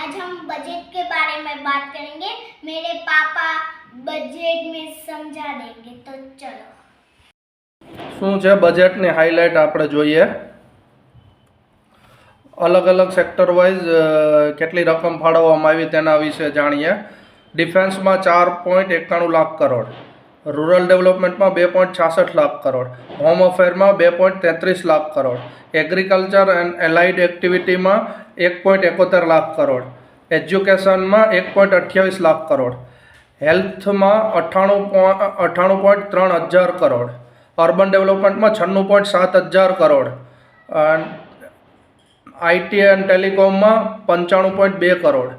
आज हम बजट के बारे में बात करेंगे मेरे पापा बजट में समझा देंगे तो चलो શું છે બજેટની હાઇલાઇટ આપણે જોઈએ અલગ અલગ સેક્ટર વાઇઝ કેટલી રકમ ફાળવવામાં આવી તેના વિશે જાણીએ ડિફેન્સમાં ચાર પોઈન્ટ એકાણું લાખ કરોડ રૂરલ ડેવલપમેન્ટમાં બે પોઈન્ટ છાસઠ લાખ કરોડ, હોમ અફેરમાં બે પોઈન્ટ તેત્રીસ lakh crore, agriculture and allied એક્ટિવિટીમાં એક પોઈન્ટ એકોતેર લાખ કરોડ, એજ્યુકેશનમાં એક પોઈન્ટ અઠ્યાવીસ લાખ કરોડ, હેલ્થમાં અઠ્ઠાણું અઠ્ઠાણું પોઈન્ટ ત્રણ હજાર કરોડ, અર્બન ડેવલપમેન્ટમાં છન્નું પોઈન્ટ સાત હજાર કરોડ આઈટી એન્ડ ટેલિકોમમાં પંચાણું પોઈન્ટ બે કરોડ,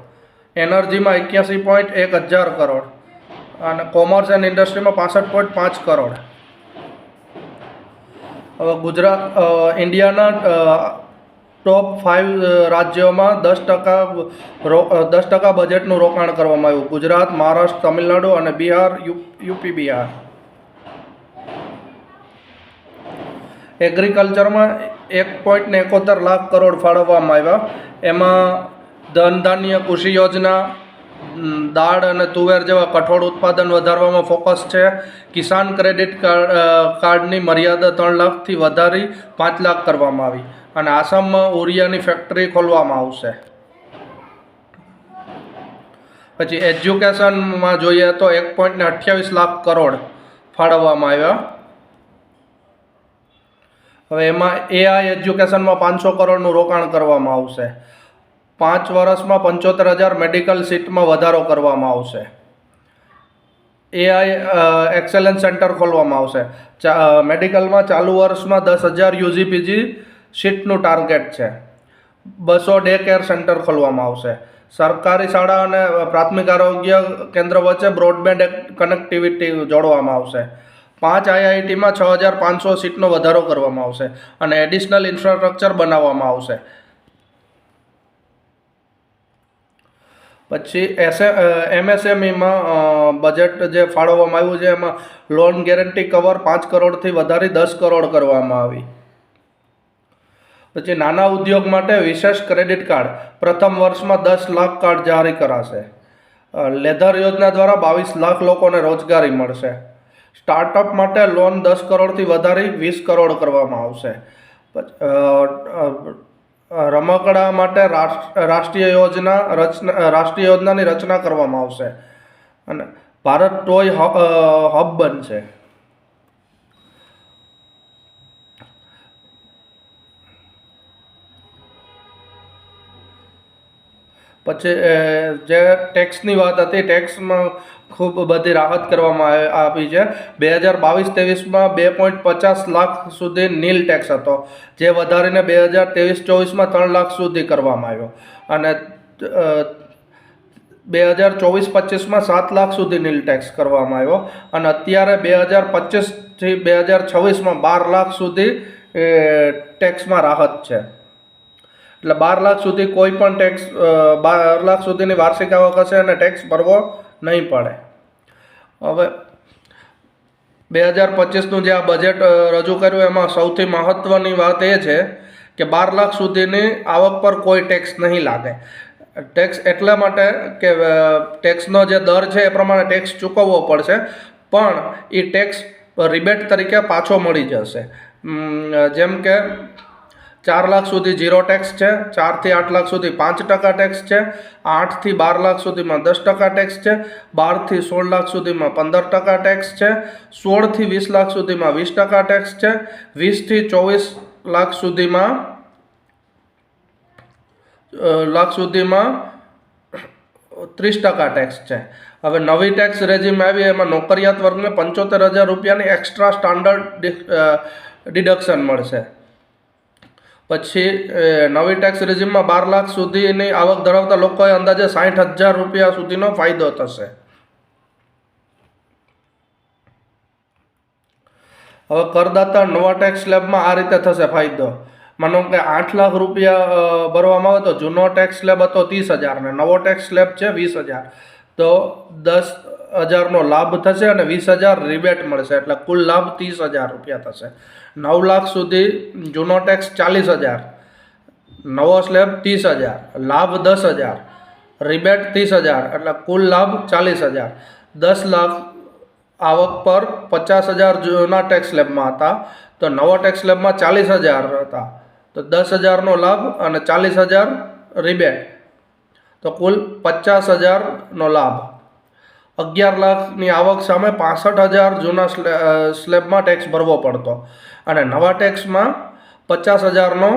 એનર્જીમાં એક્યાસી પોઈન્ટ એક હજાર કરોડ અને કોમર્સ એન્ડ ઇન્ડસ્ટ્રીમાં પાસઠ પોઈન્ટ પાંચ કરોડ. હવે ગુજરાત ઇન્ડિયાના ટોપ ફાઇવ રાજ્યોમાં દસ ટકા દસ ટકા બજેટનું રોકાણ કરવામાં આવ્યું. ગુજરાત, મહારાષ્ટ્ર, તમિલનાડુ અને બિહાર યુપી, બિહાર. એગ્રીકલ્ચરમાં એક પોઈન્ટ એકોતેર લાખ કરોડ ફાળવવામાં આવ્યા. એમાં ધન ધાન્ય કૃષિ યોજના દાળ અને તુવેર જેવા કઠોળ ઉત્પાદન વધારવામાં ફોકસ છે. કિસાન ક્રેડિટ કાર્ડ કાર્ડની મર્યાદા ત્રણ લાખથી વધારી પાંચ લાખ કરવામાં આવી અને આસામમાં ઉરિયાની ફેક્ટરી ખોલવામાં આવશે. પછી એજ્યુકેશનમાં જોઈએ તો એક પોઈન્ટને અઠ્યાવીસ લાખ કરોડ ફાળવવામાં આવ્યા. હવે એમાં એઆઈ એજ્યુકેશનમાં પાંચસો કરોડનું રોકાણ કરવામાં આવશે. પાંચ વર્ષમાં પંચોતેર હજાર મેડિકલ સીટમાં વધારો કરવામાં આવશે. એઆઈ એક્સેલન્સ સેન્ટર ખોલવામાં આવશે. મેડિકલમાં ચાલુ વર્ષમાં દસ હજાર યુજીપીજી સીટનું ટાર્ગેટ છે. બસો ડે કેર સેન્ટર ખોલવામાં આવશે. સરકારી શાળા અને પ્રાથમિક આરોગ્ય કેન્દ્ર વચ્ચે બ્રોડબેન્ડ કનેક્ટિવિટી જોડવામાં આવશે. પાંચ આઈઆઈટીમાં છ હજાર પાંચસો સીટનો વધારો કરવામાં આવશે અને એડિશનલ ઇન્ફ્રાસ્ટ્રક્ચર બનાવવામાં આવશે. પછી એસે એમએસએમઈમાં બજેટ જે ફાળવવામાં આવ્યું છે એમાં લોન ગેરંટી કવર પાંચ કરોડથી વધારી દસ કરોડ કરવામાં આવી. પછી નાના ઉદ્યોગ માટે વિશેષ ક્રેડિટ કાર્ડ પ્રથમ વર્ષમાં દસ લાખ કાર્ડ જારી કરાશે. લેધર યોજના દ્વારા બાવીસ લાખ લોકોને રોજગારી મળશે. સ્ટાર્ટઅપ માટે લોન દસ કરોડથી વધારી વીસ કરોડ કરવામાં આવશે. પછી, રમકડા માટે રાષ્ટ્રીય યોજના રચના રાષ્ટ્રીય યોજનાની રચના કરવામાં આવશે. અને ભારત ટોય હબ બનશે. પછી જે ટેક્સની વાત હતી ટેક્સમાં ખૂબ બધી રાહત કરવામાં આવે- છે. બે હજાર બાવીસ ત્રેવીસમાં બે પોઈન્ટ પચાસ લાખ સુધી નીલ ટેક્સ હતો, જે વધારીને બે હજાર ત્રેવીસ ચોવીસમાં ત્રણ લાખ સુધી કરવામાં આવ્યો. અને બે હજાર ચોવીસ પચીસમાં સાત લાખ સુધી નીલ ટેક્સ કરવામાં આવ્યો. અને અત્યારે બે હજાર પચીસથી બે હજાર છવ્વીસમાં બાર લાખ સુધી ટેક્સમાં રાહત છે. એટલે બાર લાખ સુધી કોઈ પણ ટેક્સ બાર લાખ સુધીની વાર્ષિક આવક હશે અને ટેક્સ ભરવો નહીં પડે. હવે બે હજાર પચીસનું જે આ બજેટ રજૂ કર્યું એમાં સૌથી મહત્ત્વની વાત એ છે કે બાર લાખ સુધીની આવક પર કોઈ ટેક્સ નહીં લાગે. ટેક્સ એટલા માટે કે ટેક્સનો જે દર છે એ પ્રમાણે ટેક્સ ચૂકવવો પડશે, પણ એ ટેક્સ રિબેટ તરીકે પાછો મળી જશે. જેમ કે ચાર લાખ સુધી ઝીરો ટેક્સ છે, ચારથી આઠ લાખ સુધી પાંચ ટકા ટેક્સ છે, આઠથી બાર લાખ સુધીમાં દસ ટકા ટેક્સ છે, બારથી સોળ લાખ સુધીમાં પંદર ટકા ટેક્સ છે, સોળથી વીસ લાખ સુધીમાં વીસ ટકા ટેક્સ છે, વીસથી ચોવીસ લાખ સુધીમાં લાખ સુધીમાં ત્રીસ ટકા ટેક્સ છે. હવે નવી ટેક્સ રેજીમ આવી, એમાં નોકરિયાત વર્ગને પંચોતેર હજાર રૂપિયાની એક્સ્ટ્રા સ્ટાન્ડર્ડ ડિડક્શન મળશે. પછી નવી ટેક્સ રેજીમમાં બાર લાખ સુધીની આવક ધરાવતા લોકોએ અંદાજે સાઠ હજાર રૂપિયા સુધીનો ફાયદો થશે. હવે કરદાતા નવા ટેક્સ સ્લેબમાં આ રીતે થશે ફાયદો. માનો કે આઠ લાખ રૂપિયા ભરવામાં આવે તો જૂનો ટેક્સ સ્લેબ હતો ત્રીસ હજાર ને નવો ટેક્સ સ્લેબ છે વીસ હજાર. તો દસ હજારનો લાભ થશે અને વીસ હજાર રિબેટ મળશે. એટલે કુલ લાભ ત્રીસ હજાર રૂપિયા થશે. નવ લાખ સુધી જૂનો ટેક્સ ચાલીસ હજાર, નવો સ્લેબ ત્રીસ હજાર, લાભ દસ હજાર, રિબેટ ત્રીસ હજાર, એટલે કુલ લાભ ચાલીસ હજાર. દસ લાખ આવક પર પચાસ હજાર જૂના ટેક્સ સ્લેબમાં હતા. તો નવો ટેક્સ સ્લેબમાં ચાલીસ હજાર હતા. તો દસ હજારનો લાભ અને ચાલીસ હજાર રિબેટ. તો કુલ પચાસ હજારનો લાભ. અગિયાર લાખની આવક સામે પાસઠ હજાર જૂના સ્લેબમાં ટેક્સ ભરવો પડતો અને નવા ટેક્સમાં પચાસ હજારનો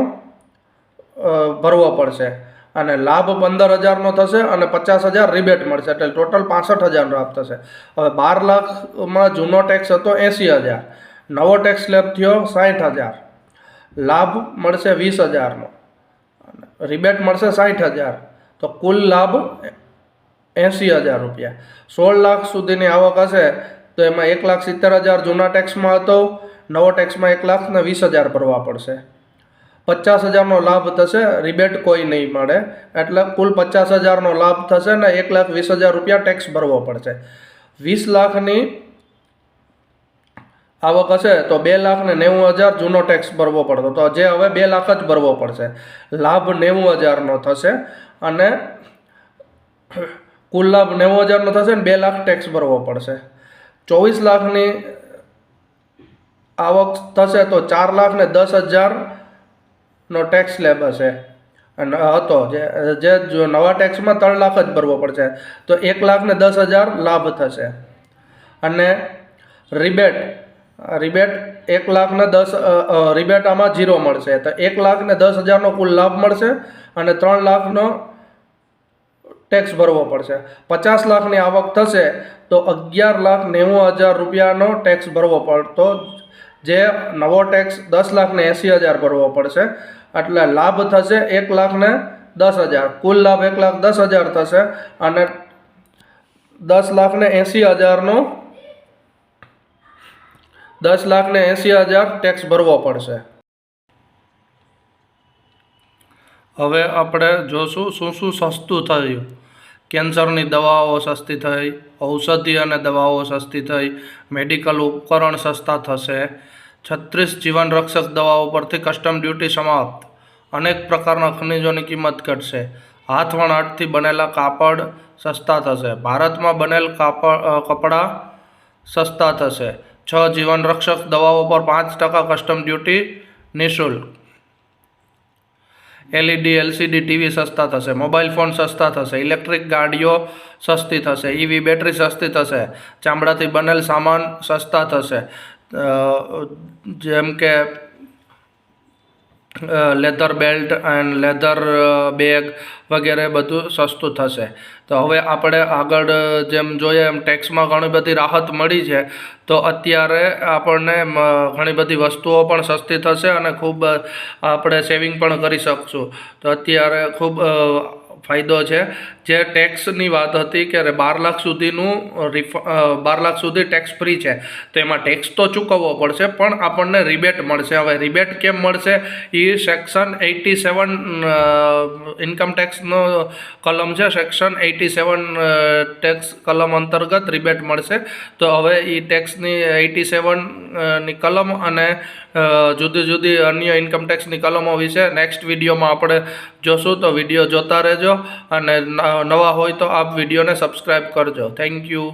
ભરવો પડશે. અને લાભ પંદર હજારનો થશે અને પચાસ હજાર રિબેટ મળશે. એટલે ટોટલ પાસઠ હજારનો લાભ થશે. હવે બાર લાખમાં જૂનો ટેક્સ હતો એંસી હજાર. નવો ટેક્સ સ્લેબ થયો સાઠ હજાર. લાભ મળશે વીસ હજારનો. રિબેટ મળશે સાઠ હજાર. તો કુલ લાભ એંસી હજાર રૂપિયા. સોળ લાખ સુધીની આવક હશે તો એમાં એક લાખ સિત્તેર હજાર જૂના ટેક્સમાં હતો, નવો ટેક્સમાં એક લાખ ને વીસ હજાર ભરવા પડશે. પચાસ હજારનો લાભ થશે, રિબેટ કોઈ નહીં મળે, એટલે કુલ પચાસ હજારનો લાભ થશે ને એક લાખ વીસ હજાર રૂપિયા ટેક્સ ભરવો પડશે. વીસ લાખની આવક હશે તો બે લાખ ને નેવું હજાર જૂનો ટેક્સ ભરવો પડતો. તો જે હવે બે લાખ જ ભરવો પડશે. લાભ નેવું હજારનો થશે અને કુલ લાભ નેવું હજારનો થશે ને બે લાખ ટેક્સ ભરવો પડશે. ચોવીસ લાખની આવક થશે તો ચાર લાખ ને દસ હજારનો ટેક્સ લેબ હશે. અને હતો જે જે નવા ટેક્સમાં ત્રણ લાખ જ ભરવો પડશે. તો એક લાખ ને દસ હજાર લાભ થશે. અને રિબેટ રિબેટ એક લાખ ને દસ રિબેટ આમાં જીરો મળશે. તો એક લાખ ને દસ હજારનો કુલ લાભ મળશે અને ત્રણ લાખનો ટેક્સ ભરવો પડશે. પચાસ લાખની આવક થશે તો અગિયાર લાખ નેવું હજાર રૂપિયાનો ટેક્સ ભરવો પડતો, જે નવો ટેક્સ દસ લાખને એંસી હજાર ભરવો પડશે. એટલે લાભ થશે એક લાખને દસ હજાર. કુલ લાભ એક લાખ દસ હજાર થશે અને દસ લાખને એંસી હજારનો દસ લાખને એંસી હજાર ટેક્સ ભરવો પડશે. હવે આપણે જોશું શું શું સસ્તું થયું. કેન્સરની દવાઓ સસ્તી થઈ, ઔષધિ અને દવાઓ સસ્તી થઈ, મેડિકલ ઉપકરણ સસ્તા થશે. છત્રીસ જીવન રક્ષક દવાઓ પરથી કસ્ટમ ડ્યુટી સમાપ્ત. અનેક પ્રકારના ખનિજોની કિંમત ઘટશે. હાથવણાટથી બનેલા કાપડ સસ્તા થશે. ભારતમાં બનેલ કાપડ કપડાં સસ્તા થશે. છ જીવન રક્ષક દવાઓ પર પાંચ ટકા કસ્ટમ ડ્યુટી નિઃશુલ્ક. એલઈડી, એલસીડી, ટીવી સસ્તા થશે, મોબાઈલ ફોન સસ્તા થશે, ઇલેક્ટ્રિક ગાડીઓ સસ્તી થશે, ઈવી બેટરી સસ્તી થશે, ચામડાથી બનેલ સામાન સસ્તા થશે. જેમ કે leather belt and leather bag વગેરે બધું સસ્તું થશે. તો હવે આપણે આગળ જેમ જોઈએ એમ ટેક્સમાં ઘણી બધી રાહત મળી છે, તો અત્યારે આપણને ઘણી બધી વસ્તુઓ પણ સસ્તી થશે અને ખૂબ આપણે સેવિંગ પણ કરી શકશું. તો અત્યારે ખૂબ ફાયદો છે. જે ટેક્સની વાત હતી કે બાર લાખ સુધીનું રિફ બાર લાખ સુધી ટેક્સ ફ્રી છે, તો એમાં ટેક્સ તો ચૂકવવો પડશે, પણ આપણને રિબેટ મળશે. હવે રિબેટ કેમ મળશે? એ સેક્શન એઇટી સેવન ઇન્કમ ટેક્સનો કલમ છે સેક્શન એટી સેવન ટેક્સ કલમ અંતર્ગત રિબેટ મળશે. તો હવે એ ટેક્સની એઇટી સેવનની કલમ અને જુદી જુદી અન્ય ઇન્કમ ટેક્સની કલમો વિશે નેક્સ્ટ વિડીયોમાં આપણે જોશું. તો વીડિયો જોતા રહેજો અને નવા હોય તો આપ વિડીયોને સબસ્ક્રાઈબ કરજો. Thank you